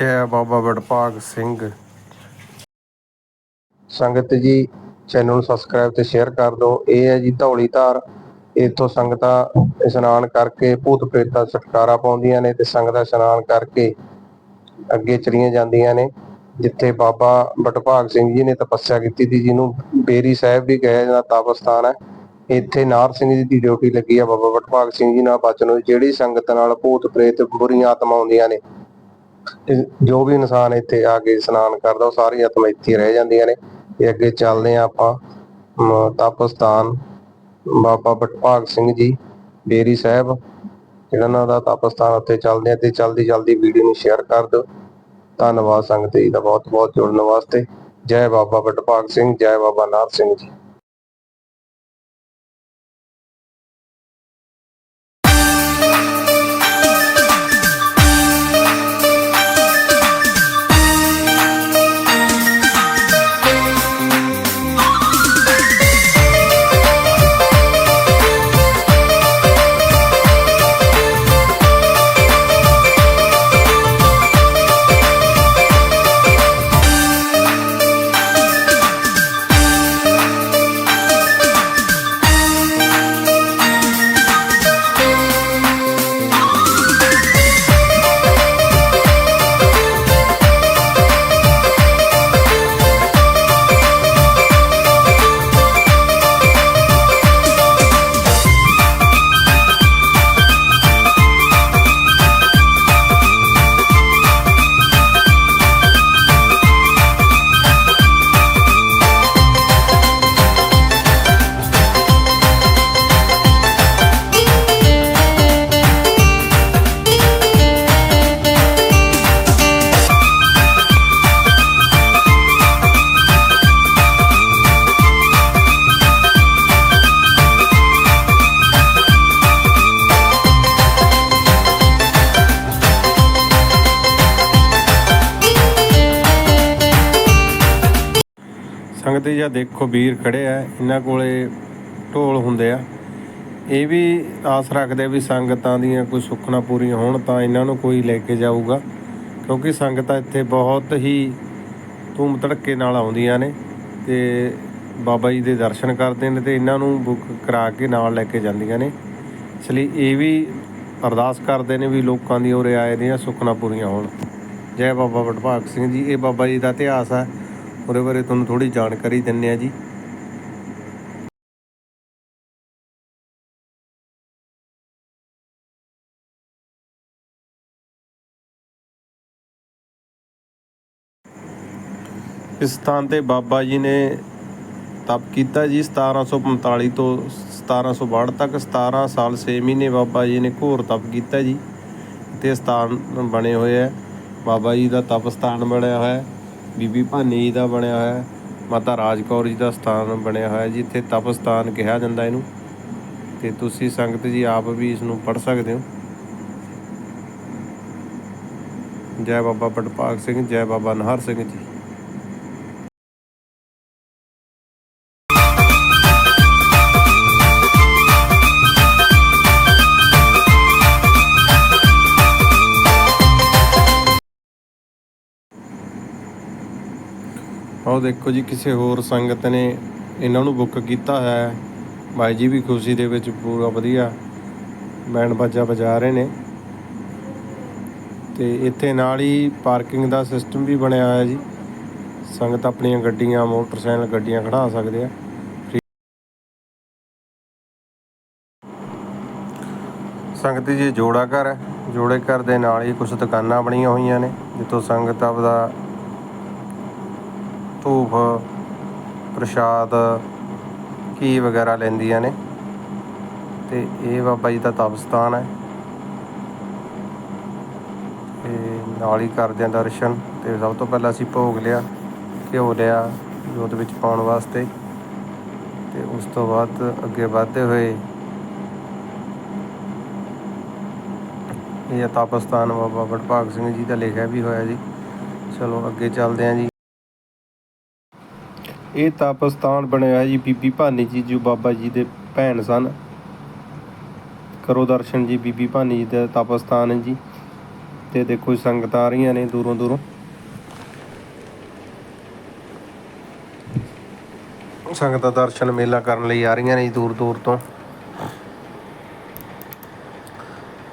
ਜੈ ਬਾਬਾ ਵਡਭਾਗ ਸਿੰਘ। ਸੰਗਤ ਜੀ ਚੈਨਲ ਨੂੰ ਸਬਸਕ੍ਰਾਈਬ ਤੇ ਸ਼ੇਅਰ ਕਰ ਦਿਓ। ਇਹ ਹੈ ਜੀ ਧੌਲੀ ਧਾਰ। ਇੱਥੋਂ ਸੰਗਤਾਂ ਇਸ਼ਨਾਨ ਕਰਕੇ ਭੂਤ ਪ੍ਰੇਤਾਂ ਛੁਟਕਾਰਾ ਪਾਉਂਦੀਆਂ ਨੇ ਤੇ ਸੰਗਤਾਂ ਇਸ਼ਨਾਨ ਕਰਕੇ ਅੱਗੇ ਚਲੀਆਂ ਜਾਂਦੀਆਂ ਨੇ। ਜਿੱਥੇ ਬਾਬਾ ਬਟਭਾਗ ਸਿੰਘ ਜੀ ਨੇ ਤਪੱਸਿਆ ਕੀਤੀ ਸੀ, ਜਿਹਨੂੰ ਬੇਰੀ ਸਾਹਿਬ ਵੀ ਕਿਹਾ ਜਾਂਦਾ ਤਪ ਸਥਾਨ ਹੈ। ਇੱਥੇ ਨਾਰ ਸਿੰਘ ਜੀ ਦੀ ਡਿਊਟੀ ਲੱਗੀ ਆ ਬਾਬਾ ਵਡਭਾਗ ਸਿੰਘ ਜੀ ਨਾਲ। ਬਚਨ ਜਿਹੜੀ ਸੰਗਤ ਨਾਲ ਭੂਤ ਪ੍ਰੇਤ ਬੁਰੀਆਂ ਆਤਮਾ ਆਉਂਦੀਆਂ ਨੇ ਤੇ ਜੋ ਵੀ ਇਨਸਾਨ ਇੱਥੇ ਆ ਕੇ ਇਸ਼ਨਾਨ ਕਰਦਾ ਉਹ ਸਾਰੀਆਂ ਆਤਮਾ ਇੱਥੇ ਰਹਿ ਜਾਂਦੀਆਂ ਨੇ। ਤੇ ਅੱਗੇ ਚੱਲਦੇ ਆ ਆਪਾਂ ਅਮ, ਤਪ ਸਥਾਨ ਬਾਬਾ ਵਡਭਾਗ ਸਿੰਘ ਜੀ ਬੇਰੀ ਸਾਹਿਬ ਜਿਹੜਾ ਉਹਨਾਂ ਦਾ ਤਪ ਸਥਾਨ ਉੱਥੇ ਚੱਲਦੇ ਆ ਤੇ ਜਲਦੀ ਜਲਦੀ ਵੀਡੀਓ ਨੂੰ ਸ਼ੇਅਰ ਕਰ ਦਿਓ। ਧੰਨਵਾਦ ਸੰਗਤ ਜੀ ਦਾ ਬਹੁਤ ਬਹੁਤ ਜੁੜਨ ਵਾਸਤੇ। ਜੈ ਬਾਬਾ ਵਡਭਾਗ ਸਿੰਘ ਜੈ ਬਾਬਾ ਨਾਥ ਸਿੰਘ ਜੀ। ਸੰਗਤ ਜੀ ਦੇਖੋ ਵੀਰ ਖੜੇ ਆ, ਇਹਨਾਂ ਕੋਲੇ ਢੋਲ ਹੁੰਦੇ ਆ। ਇਹ ਵੀ ਆਸ ਰੱਖਦੇ ਆ ਵੀ ਸੰਗਤਾਂ ਦੀਆਂ ਕੋਈ ਸੁੱਖਣਾ ਪੂਰੀਆਂ ਹੋਣ ਤਾਂ ਇਹਨਾਂ ਨੂੰ ਕੋਈ ਲੈ ਕੇ ਜਾਊਗਾ। ਕਿਉਂਕਿ ਸੰਗਤਾਂ ਇੱਥੇ ਬਹੁਤ ਹੀ ਧੂਮ ਧੜਕੇ ਨਾਲ ਆਉਂਦੀਆਂ ਨੇ ਤੇ ਬਾਬਾ ਜੀ ਦੇ ਦਰਸ਼ਨ ਕਰਦੇ ਨੇ ਤੇ ਇਹਨਾਂ ਨੂੰ ਬੁੱਕ ਕਰਾ ਕੇ ਨਾਲ ਲੈ ਕੇ ਜਾਂਦੀਆਂ ਨੇ। ਇਸ ਲਈ ਇਹ ਵੀ ਅਰਦਾਸ ਕਰਦੇ ਨੇ ਵੀ ਲੋਕਾਂ ਦੀ ਉਰੇ ਆਏ ਦੀਆਂ ਸੁੱਖਣਾ ਪੂਰੀਆਂ ਹੋਣ। ਜੈ ਬਾਬਾ ਵਡਭਾਗ ਸਿੰਘ ਜੀ, ਇਹ ਬਾਬਾ ਜੀ ਦਾ ਇਤਿਹਾਸ ਹੈ ਉਹਦੇ ਬਾਰੇ ਤੁਹਾਨੂੰ ਥੋੜੀ ਜਾਣਕਾਰੀ ਦਿੰਨੇ ਆ ਜੀ। ਇਸ ਸਥਾਨ ਤੇ ਬਾਬਾ ਜੀ ਨੇ ਤਪ ਕੀਤਾ ਜੀ 1745 ਤੋਂ 1762 ਤੱਕ 17 ਸਾਲ 6 ਮਹੀਨੇ ਬਾਬਾ ਜੀ ਨੇ ਘੋਰ ਤਪ ਕੀਤਾ ਜੀ। ਤੇ ਸਥਾਨ ਬਣੇ ਹੋਏ ਹੈ। ਬਾਬਾ ਜੀ ਦਾ ਤਪ ਸਥਾਨ ਬਣਿਆ ਹੋਇਆ ਹੈ। ਬੀਬੀ ਭਾਨੀ ਜੀ ਦਾ ਬਣਿਆ ਹੋਇਆ ਹੈ, ਮਾਤਾ ਰਾਜਕੌਰ ਜੀ ਦਾ ਸਥਾਨ ਬਣਿਆ ਹੋਇਆ ਜਿੱਥੇ ਤਪ ਸਥਾਨ ਕਿਹਾ ਜਾਂਦਾ ਇਹਨੂੰ। ਤੇ ਤੁਸੀਂ ਸੰਗਤ ਜੀ ਆਪ ਵੀ ਇਸ ਨੂੰ ਪੜ ਸਕਦੇ ਹੋ। ਜੈ ਬਾਬਾ ਵਡਭਾਗ ਸਿੰਘ, ਜੈ ਬਾਬਾ ਨਹਰ ਸਿੰਘ ਜੀ। ਆਹ ਦੇਖੋ ਜੀ, ਕਿਸੇ ਹੋਰ ਸੰਗਤ ਨੇ ਇਹਨਾਂ ਨੂੰ ਬੁੱਕ ਕੀਤਾ ਹੈ। ਬਾਈ ਜੀ ਵੀ ਖੁਸ਼ੀ ਦੇ ਵਿੱਚ ਪੂਰਾ ਵਧੀਆ ਬੈਂਡ ਬਾਜਾ ਵਜਾ ਰਹੇ ਨੇ। ਤੇ ਇੱਥੇ ਨਾਲ ਹੀ ਪਾਰਕਿੰਗ ਦਾ ਸਿਸਟਮ ਵੀ ਬਣਿਆ ਹੋਇਆ ਜੀ। ਸੰਗਤ ਆਪਣੀਆਂ ਗੱਡੀਆਂ, ਮੋਟਰਸਾਈਕਲ, ਗੱਡੀਆਂ ਖੜਾ ਸਕਦੇ ਆ। ਸੰਗਤ ਜੀ, ਜੋੜਾ ਘਰ ਹੈ। ਜੋੜੇ ਘਰ ਦੇ ਨਾਲ ਹੀ ਕੁਝ ਦੁਕਾਨਾਂ ਬਣੀਆਂ ਹੋਈਆਂ ਨੇ, ਜਿੱਥੋਂ ਸੰਗਤ ਆਪਦਾ ਧੂਫ, ਪ੍ਰਸ਼ਾਦ ਘੀ ਵਗੈਰਾ ਲੈਂਦੀਆਂ ਨੇ। ਤੇ ਇਹ ਬਾਬਾ ਜੀ ਦਾ ਤਪ ਸਥਾਨ ਹੈ। ਤੇ ਨਾਲ ਹੀ ਕਰਦੇ ਆ ਦਰਸ਼ਨ। ਤੇ ਸਭ ਤੋਂ ਪਹਿਲਾਂ ਅਸੀਂ ਭੋਗ ਲਿਆ, ਘਿਓ ਲਿਆ ਜੋਤ ਵਿੱਚ ਪਾਉਣ ਵਾਸਤੇ। ਤੇ ਉਸ ਤੋਂ ਬਾਅਦ ਅੱਗੇ ਵਧਦੇ ਹੋਏ ਇਹ ਤਪ ਸਥਾਨ ਬਾਬਾ ਵਡਭਾਗ ਸਿੰਘ ਜੀ ਦਾ ਲਿਖਿਆ ਵੀ ਹੋਇਆ ਜੀ। ਚਲੋ ਅੱਗੇ ਚੱਲਦੇ ਹਾਂ ਜੀ। ਇਹ ਤਪ ਸਥਾਨ ਬਣਿਆ ਹੋਇਆ ਜੀ, ਬੀਬੀ ਭਾਨੀ ਜੀ, ਜੋ ਬਾਬਾ ਜੀ ਦੇ ਭੈਣ ਸਨ। ਕਰੋ ਦਰਸ਼ਨ ਜੀ, ਬੀਬੀ ਭਾਨੀ ਜੀ ਦਾ ਤਪ ਸਥਾਨ ਹੈ ਜੀ। ਤੇ ਦੇਖੋ ਜੀ, ਸੰਗਤਾਂ ਆ ਰਹੀਆਂ ਨੇ ਦੂਰੋਂ ਦੂਰੋਂ। ਸੰਗਤਾਂ ਦਰਸ਼ਨ ਮੇਲਾ ਕਰਨ ਲਈ ਆ ਰਹੀਆਂ ਨੇ ਜੀ, ਦੂਰ ਦੂਰ ਤੋਂ।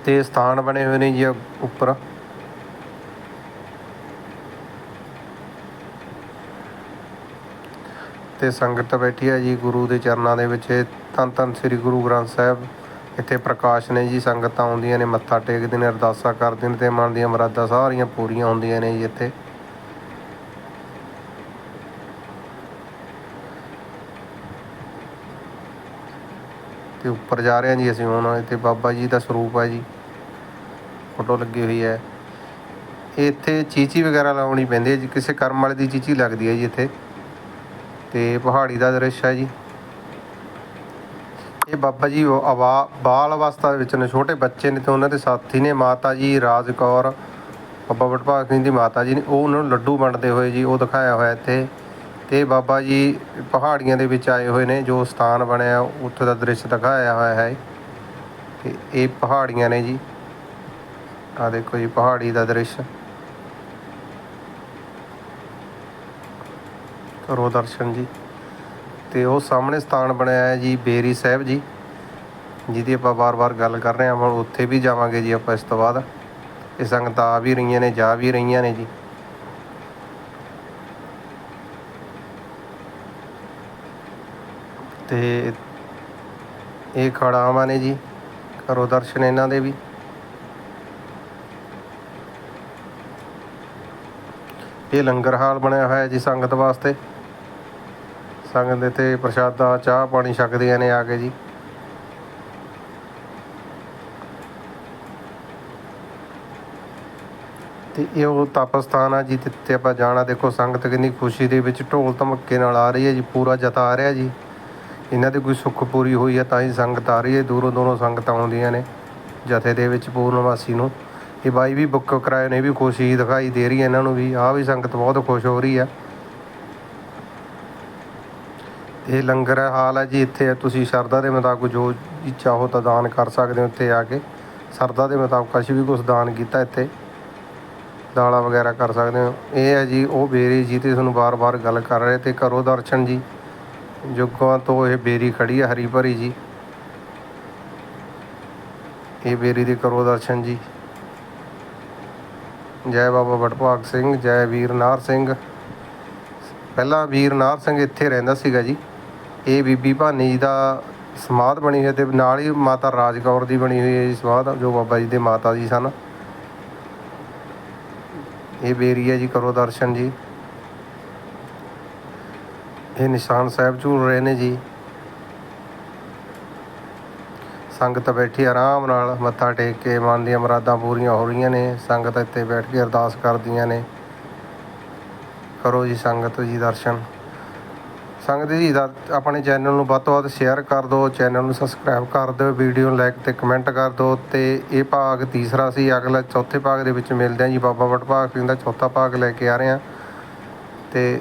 ਤੇ ਸਥਾਨ ਬਣੇ ਹੋਏ ਨੇ ਜੀ, ਉੱਪਰ। ਤੇ ਸੰਗਤ ਬੈਠੀ ਹੈ ਜੀ ਗੁਰੂ ਦੇ ਚਰਨਾਂ ਦੇ ਵਿੱਚ। ਇਹ ਧੰਨ ਧੰਨ ਸ੍ਰੀ ਗੁਰੂ ਗ੍ਰੰਥ ਸਾਹਿਬ। ਇੱਥੇ ਪ੍ਰਕਾਸ਼ ਨੇ ਜੀ ਸੰਗਤਾਂ ਆਉਂਦੀਆਂ ਨੇ, ਮੱਥਾ ਟੇਕਦੇ ਨੇ, ਅਰਦਾਸਾਂ ਕਰਦੇ ਨੇ ਤੇ ਮਨ ਦੀਆਂ ਮੁਰਾਦਾਂ ਸਾਰੀਆਂ ਪੂਰੀਆਂ ਹੁੰਦੀਆਂ ਨੇ ਜੀ ਇੱਥੇ। ਤੇ ਉੱਪਰ ਜਾ ਰਹੇ ਹਾਂ ਜੀ ਅਸੀਂ ਹੁਣ, ਇੱਥੇ ਬਾਬਾ ਜੀ ਦਾ ਸਰੂਪ ਹੈ ਜੀ। ਫੋਟੋ ਲੱਗੀ ਹੋਈ ਹੈ। ਇਹ ਇੱਥੇ ਚੀਚੀ ਵਗੈਰਾ ਲਾਉਣੀ ਪੈਂਦੀ ਹੈ ਜੀ, ਕਿਸੇ ਕਰਮ ਵਾਲੇ ਦੀ ਚੀਚੀ ਲੱਗਦੀ ਹੈ ਜੀ ਇੱਥੇ। ਤੇ ਪਹਾੜੀ ਦਾ ਦ੍ਰਿਸ਼ ਹੈ ਜੀ। ਇਹ ਬਾਬਾ ਜੀ ਉਹ ਅਵਾ, ਬਾਲ ਅਵਸਥਾ ਦੇ ਵਿੱਚ ਨੇ, ਛੋਟੇ ਬੱਚੇ ਨੇ ਤੇ ਉਹਨਾਂ ਦੇ ਸਾਥੀ ਨੇ, ਮਾਤਾ ਜੀ ਰਾਜ ਕੌਰ, ਬਾਬਾ ਵਡਭਾਗ ਸਿੰਘ ਦੀ ਮਾਤਾ ਜੀ ਨੇ, ਉਹ ਉਹਨਾਂ ਨੂੰ ਲੱਡੂ ਵੰਡਦੇ ਹੋਏ ਜੀ, ਉਹ ਦਿਖਾਇਆ ਹੋਇਆ ਇੱਥੇ। ਤੇ ਬਾਬਾ ਜੀ ਪਹਾੜੀਆਂ ਦੇ ਵਿੱਚ ਆਏ ਹੋਏ ਨੇ, ਜੋ ਸਥਾਨ ਬਣਿਆ, ਉੱਥੇ ਦਾ ਦ੍ਰਿਸ਼ ਦਿਖਾਇਆ ਹੋਇਆ ਹੈ। ਤੇ ਇਹ ਪਹਾੜੀਆਂ ਨੇ ਜੀ। ਆ ਦੇਖੋ ਜੀ, ਪਹਾੜੀ ਦਾ ਦ੍ਰਿਸ਼। ਕਰੋ ਦਰਸ਼ਨ ਜੀ। ਤੇ ਉਹ ਸਾਹਮਣੇ ਸਥਾਨ ਬਣਿਆ ਹੈ ਜੀ ਬੇਰੀ ਸਾਹਿਬ ਜੀ, ਜਿਹਦੀ ਆਪਾਂ ਵਾਰ-ਵਾਰ ਗੱਲ ਕਰ ਰਹੇ ਹਾਂ ਹੁਣ ਉੱਥੇ ਵੀ ਜਾਵਾਂਗੇ ਜੀ ਆਪਾਂ ਇਸ ਤੋਂ ਬਾਅਦ। ਇਹ ਸੰਗਤਾਂ ਆ ਵੀ ਰਹੀਆਂ ਨੇ, ਜਾ ਵੀ ਰਹੀਆਂ ਨੇ ਜੀ। ਤੇ ਇਹ ਖੜਾਵਾਂ ਨੇ ਜੀ ਕਰੋ ਦਰਸ਼ਨ ਇਹਨਾਂ ਦੇ ਵੀ। ਇਹ ਲੰਗਰ ਹਾਲ ਬਣਿਆ ਹੋਇਆ ਜੀ ਸੰਗਤ ਵਾਸਤੇ। ਸੰਗਤ ਦੇ ਤੇ ਪ੍ਰਸ਼ਾਦਾ ਚਾਹ ਪਾਣੀ ਛਕਦੀਆਂ ਨੇ ਆ ਕੇ ਜੀ। ਤੇ ਇਹ ਉਹ ਤਪ ਸਥਾਨ ਆ ਜੀ, ਜਿੱਥੇ ਆਪਾਂ ਜਾਣਾ, ਦੇਖੋ ਸੰਗਤ ਕਿੰਨੀ ਖੁਸ਼ੀ ਦੇ ਵਿੱਚ ਢੋਲ ਧਮੱਕੇ ਨਾਲ ਆ ਰਹੀ ਹੈ ਜੀ, ਪੂਰਾ ਜਤਾ ਆ ਰਿਹਾ ਜੀ। ਇਹਨਾਂ ਦੀ ਕੋਈ ਸੁੱਖ ਪੂਰੀ ਹੋਈ ਹੈ ਤਾਂ ਹੀ ਸੰਗਤ ਆ ਰਹੀ ਹੈ, ਦੂਰੋਂ ਦੂਰੋਂ ਸੰਗਤਾਂ ਆਉਂਦੀਆਂ ਨੇ ਜਥੇ ਦੇ ਵਿੱਚ ਪੂਰਨਵਾਸੀ ਨੂੰ। ਇਹ ਬਾਈ ਵੀ ਬੁੱਕ ਕਰਾਏ ਨੇ, ਇਹ ਵੀ ਖੁਸ਼ੀ ਦਿਖਾਈ ਦੇ ਰਹੀ ਹੈ ਇਹਨਾਂ ਨੂੰ ਵੀ। ਆਹ ਵੀ ਸੰਗਤ ਬਹੁਤ ਖੁਸ਼ ਹੋ ਰਹੀ ਹੈ। ਇਹ ਲੰਗਰ ਹਾਲ ਹੈ ਜੀ ਇੱਥੇ ਤੁਸੀਂ ਸ਼ਰਧਾ ਦੇ ਮੁਤਾਬਕ ਜੋ ਚਾਹੋ ਤਾਂ ਦਾਨ ਕਰ ਸਕਦੇ ਹੋ ਇੱਥੇ ਆ ਕੇ। ਸ਼ਰਧਾ ਦੇ ਮੁਤਾਬਕ ਅਸੀਂ ਵੀ ਕੁਝ ਦਾਨ ਕੀਤਾ ਇੱਥੇ। ਦਾਲਾਂ ਵਗੈਰਾ ਕਰ ਸਕਦੇ ਹੋ। ਇਹ ਹੈ ਜੀ, ਉਹ ਬੇਰੀ ਜੀ ਤੇ ਤੁਹਾਨੂੰ ਬਾਰ-ਬਾਰ ਗੱਲ ਕਰ ਰਹੇ ਤੇ ਕਰੋ ਦਰਸ਼ਨ ਜੀ। ਜੁਗਾਂ ਤੋਂ ਇਹ ਬੇਰੀ ਖੜੀ ਹੈ, ਹਰੀ ਭਰੀ ਜੀ। ਇਹ ਬੇਰੀ ਦੇ ਕਰੋ ਦਰਸ਼ਨ ਜੀ। ਜੈ ਬਾਬਾ ਵਡਭਾਗ ਸਿੰਘ, ਜੈ ਵੀਰ ਨਾਰ ਸਿੰਘ। ਪਹਿਲਾਂ ਵੀਰ ਨਾਰ ਸਿੰਘ ਇੱਥੇ ਰਹਿੰਦਾ ਸੀਗਾ ਜੀ। ਇਹ ਬੀਬੀ ਭਾਨੀ ਜੀ ਦਾ ਸਮਾਧ ਬਣੀ ਹੋਈ ਹੈ ਤੇ ਨਾਲ ਹੀ ਮਾਤਾ ਰਾਜ ਕੌਰ ਦੀ ਬਣੀ ਹੋਈ ਹੈ ਜੀ ਸਮਾਧ, ਜੋ ਬਾਬਾ ਜੀ ਦੇ ਮਾਤਾ ਜੀ ਸਨ। ਇਹ ਬੇਰੀ ਹੈ ਜੀ, ਕਰੋ ਦਰਸ਼ਨ ਜੀ। ਇਹ ਨਿਸ਼ਾਨ ਸਾਹਿਬ ਝੂਲ ਰਹੇ ਨੇ ਜੀ। ਸੰਗਤ ਬੈਠੀ ਆਰਾਮ ਨਾਲ, ਮੱਥਾ ਟੇਕ ਕੇ, ਮਨ ਦੀਆਂ ਮੁਰਾਦਾਂ ਪੂਰੀਆਂ ਹੋ ਰਹੀਆਂ ਨੇ। ਸੰਗਤ ਇੱਥੇ ਬੈਠ ਕੇ ਅਰਦਾਸ ਕਰਦੀਆਂ ਨੇ। ਕਰੋ ਜੀ ਸੰਗਤ ਜੀ ਦਰਸ਼ਨ। ਸੰਗਤ ਜੀ, ਦਾ ਆਪਣੇ ਚੈਨਲ ਨੂੰ ਵੱਧ ਤੋਂ ਵੱਧ ਸ਼ੇਅਰ ਕਰ ਦਿਓ ਚੈਨਲ ਨੂੰ ਸਬਸਕ੍ਰਾਈਬ ਕਰ ਦਿਓ ਵੀਡੀਓ ਨੂੰ ਲਾਈਕ ਤੇ ਕਮੈਂਟ ਕਰ ਦਿਓ ਤੇ ਇਹ ਭਾਗ ਤੀਸਰਾ ਸੀ, ਅਗਲਾ ਚੌਥੇ ਭਾਗ ਦੇ ਵਿੱਚ ਮਿਲਦੇ ਹਾਂ ਜੀ, ਬਾਬਾ ਵਡਭਾਗ ਸਿੰਘ ਦਾ ਚੌਥਾ ਭਾਗ ਲੈ ਕੇ ਆ ਰਹੇ ਹਾਂ। ਤੇ